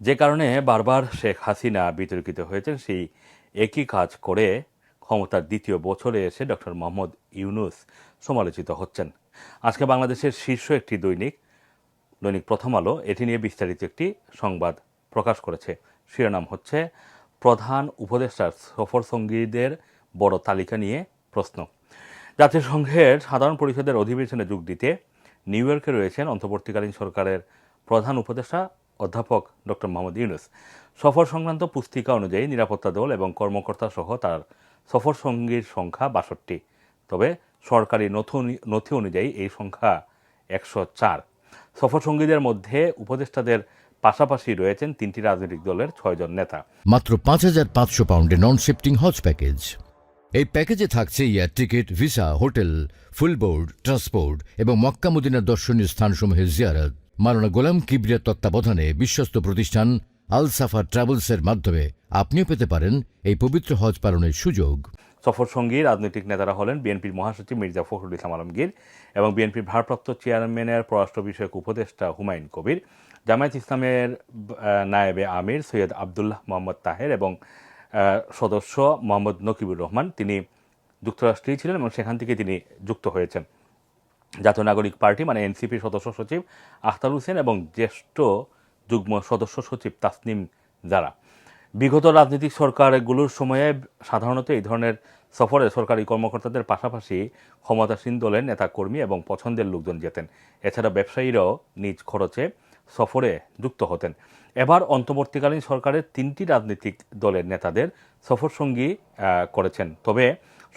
যে কারণে বারবার শেখ হাসিনা বিতর্কিত হয়েছেন, সেই একই কাজ করে ক্ষমতার দ্বিতীয় বছরে এসে ডক্টর মোহাম্মদ ইউনুস সমালোচিত হচ্ছেন। আজকে বাংলাদেশের শীর্ষ একটি দৈনিক দৈনিক প্রথম আলো, এটি নিয়ে বিস্তারিত একটি সংবাদ প্রকাশ করেছে। শিরোনাম হচ্ছে, প্রধান উপদেষ্টার সফর সঙ্গীদের বড় তালিকা নিয়ে প্রশ্ন। জাতিসংঘের সাধারণ পরিষদের অধিবেশনে যোগ দিতে নিউ ইয়র্কে রয়েছেন অন্তর্বর্তীকালীন সরকারের প্রধান উপদেষ্টা অধ্যাপক ডক্টর মোহাম্মদ ইউনুস। সফর সংক্রান্ত পুস্তিকা অনুযায়ী নিরাপত্তা দল এবং কর্মকর্তা সহ তার সফর সঙ্গীর সংখ্যা বাষট্টি। তবে সরকারি নথি- অনুযায়ী এই সংখ্যা একশো চার। সফর সঙ্গীদের মধ্যে উপদেষ্টাদের পাশাপাশি রয়েছেন তিনটি রাজনৈতিক দলের ছয়জন নেতা। মাত্র পাঁচ হাজার পাঁচশো পাউন্ডে নন শিফটিং হজ প্যাকেজ এই প্যাকেজে থাকছে air ticket, visa, hotel full board transport এবং মক্কা মদিনার দর্শনীয় স্থানসমূহের জিয়ারত। মারানা গোলাম কিবরিয়ার তত্ত্বাবধানে বিশ্বস্ত প্রতিষ্ঠান আল সাফা ট্রাভেলসের মাধ্যমে আপনিও পেতে পারেন এই পবিত্র হজ পালনের সুযোগ। সফর সঙ্গী রাজনৈতিক নেতারা হলেন বিএনপির মহাসচিব মির্জা ফখরুল ইসলাম আলমগীর এবং বিএনপির ভারপ্রাপ্ত চেয়ারম্যানের পররাষ্ট্র বিষয়ক উপদেষ্টা হুমায়ুন কবির, জামায়াত ইসলামের নায়েবে আমির সৈয়দ আবদুল্লাহ মোহাম্মদ তাহের এবং সদস্য মোহাম্মদ নকিবুর রহমান। তিনি যুক্তরাষ্ট্রেই ছিলেন এবং সেখান থেকে তিনি যুক্ত হয়েছেন। জাতীয় নাগরিক পার্টি মানে এনসিপির সদস্য সচিব আখতার হোসেন এবং জ্যেষ্ঠ যুগ্ম সদস্য সচিব তাসনিম জারা। বিগত রাজনৈতিক সরকারগুলোর সময়ে সাধারণত এই ধরনের সফরে সরকারি কর্মকর্তাদের পাশাপাশি ক্ষমতাসীন দলের নেতাকর্মী এবং পছন্দের লোকজন যেতেন। এছাড়া ব্যবসায়ীরাও নিজ খরচে সফরে যুক্ত হতেন। এবার অন্তর্বর্তীকালীন সরকারের তিনটি রাজনৈতিক দলের নেতাদের সফরসঙ্গী করেছেন। তবে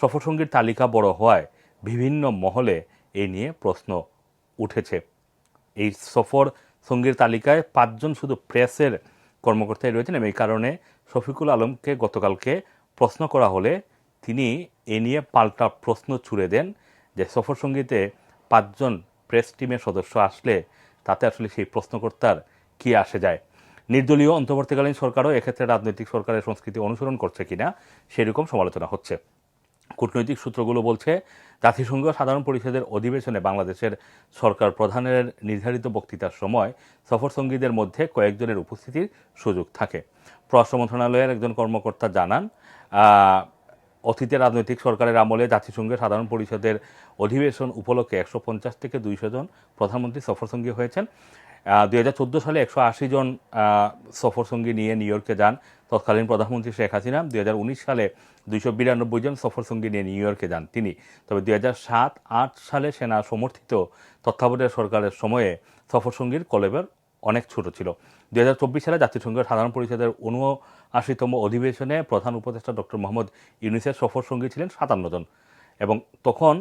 সফরসঙ্গীর তালিকা বড় হওয়ায় বিভিন্ন মহলে এই নিয়ে প্রশ্ন উঠেছে। এই সফর সঙ্গীর তালিকায় পাঁচজন শুধু প্রেসের কর্মকর্তাই রয়েছেন এবং এই কারণে শফিকুল আলমকে গতকালকে প্রশ্ন করা হলে তিনি এ নিয়ে পাল্টা প্রশ্ন ছুড়ে দেন যে সফর সঙ্গীতে পাঁচজন প্রেস টিমের সদস্য আসলে তাতে আসলে সেই প্রশ্নকর্তার কি আসে যায়। নির্দলীয় অন্তর্বর্তীকালীন সরকারও এক্ষেত্রে রাজনৈতিক সরকারের সংস্কৃতি অনুসরণ করছে কিনা সেরকম সমালোচনা হচ্ছে। কূটনৈতিক সূত্রগুলো বলছে, জাতিসংঘ সাধারণ পরিষদের অধিবেশনে বাংলাদেশের সরকার প্রধানের নির্ধারিত বক্তৃতার সময় সফরসঙ্গীদের মধ্যে কয়েকজনের উপস্থিতির সুযোগ থাকে। পররাষ্ট্র মন্ত্রণালয়ের একজন কর্মকর্তা জানান অতীতে রাজনৈতিক সরকারের আমলে জাতিসংঘের সাধারণ পরিষদের অধিবেশন উপলক্ষে একশো পঞ্চাশ থেকে দুইশো জন প্রধানমন্ত্রী সফরসঙ্গী হয়েছেন। দুই হাজার চোদ্দ সালে একশো আশি জন সফরসঙ্গী নিয়ে নিউ ইয়র্কে যান তৎকালীন প্রধানমন্ত্রী শেখ হাসিনা। দুই হাজার উনিশ সালে দুইশো বিরানব্বই জন সফরসঙ্গী নিয়ে নিউ ইয়র্কে যান তিনি। তবে দুই হাজার সাত আট সালে সেনা সমর্থিত তত্ত্বাবধায়ক সরকারের সময়ে সফরসঙ্গীর কলেবর অনেক ছোট ছিল। দু হাজার চব্বিশ সালে জাতিসংঘের সাধারণ পরিষদের উনআশিতম অধিবেশনে প্রধান উপদেষ্টা ডক্টর মোহাম্মদ ইউনিসের সফরসঙ্গী ছিলেন সাতান্ন জন। এবং তখন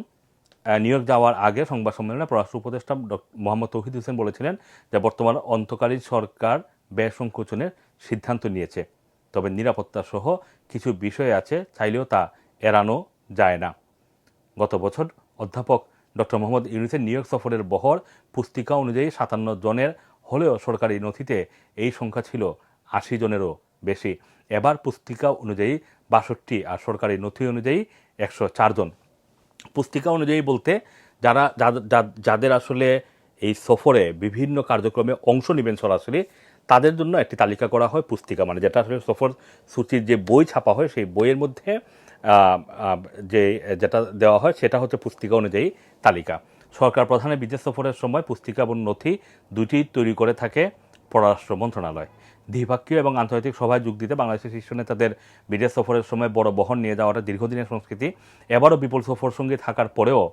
নিউ ইয়র্ক যাওয়ার আগে সংবাদ সম্মেলনে পররাষ্ট্র উপদেষ্টা মোহাম্মদ তৌহিদ হোসেন বলেছিলেন যে বর্তমান অন্তকালীন সরকার ব্যয় সংকোচনের সিদ্ধান্ত নিয়েছে। তবে নিরাপত্তা সহ কিছু বিষয় আছে, চাইলেও তা এড়ানো যায় না। গত বছর অধ্যাপক ডক্টর মোহাম্মদ ইউনুসের নিউ ইয়র্ক সফরের বহর পুস্তিকা অনুযায়ী সাতান্ন জনের হলেও সরকারি নথিতে এই সংখ্যা ছিল আশি জনেরও বেশি। এবার পুস্তিকা অনুযায়ী বাষট্টি আর সরকারি নথি অনুযায়ী একশো চারজন পুস্তিকা অনুযায়ী বলতে যারা যাদের- আসলে এই সফরে বিভিন্ন কার্যক্রমে অংশ নেবেন সরাসরি, তাদের জন্য একটি তালিকা করা হয় পুস্তিকা মানে যেটা আসলে সফর সূচির যে বই ছাপা হয় সেই বইয়ের মধ্যে যে, যেটা দেওয়া হয় সেটা হচ্ছে পুস্তিকা অনুযায়ী তালিকা। সরকার প্রধানের বিদেশ সফরের সময় পুস্তিকা এবং নথি দুটি তৈরি করে থাকে পররাষ্ট্র মন্ত্রণালয়। দ্বিপাক্ষীয় এবং আন্তর্জাতিক সভায় যোগ দিতে বাংলাদেশের শীর্ষ নেতাদের বিদেশ সফরের সময় বড় বহন নিয়ে যাওয়াটা দীর্ঘদিনের সংস্কৃতি। এবারও বিপুল সফর সঙ্গী থাকার পরেও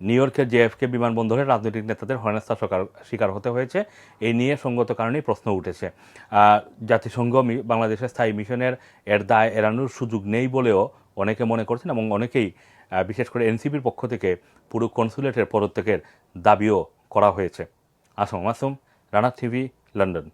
নিউ ইয়র্কের জেএফকে বিমানবন্দরে রাজনৈতিক নেতাদের শিকার- শিকার হতে হয়েছে। এই নিয়ে সঙ্গত কারণেই প্রশ্ন উঠেছে। জাতিসংঘ বাংলাদেশের স্থায়ী মিশনের এর দায় এড়ানোর সুযোগ নেই বলেও অনেকে মনে করছেন এবং অনেকেই বিশেষ করে এনসিপির পক্ষ থেকে পুরো কনসুলেটের পদত্যাগের দাবিও করা হয়েছে। Assam Masum Rana TV, London.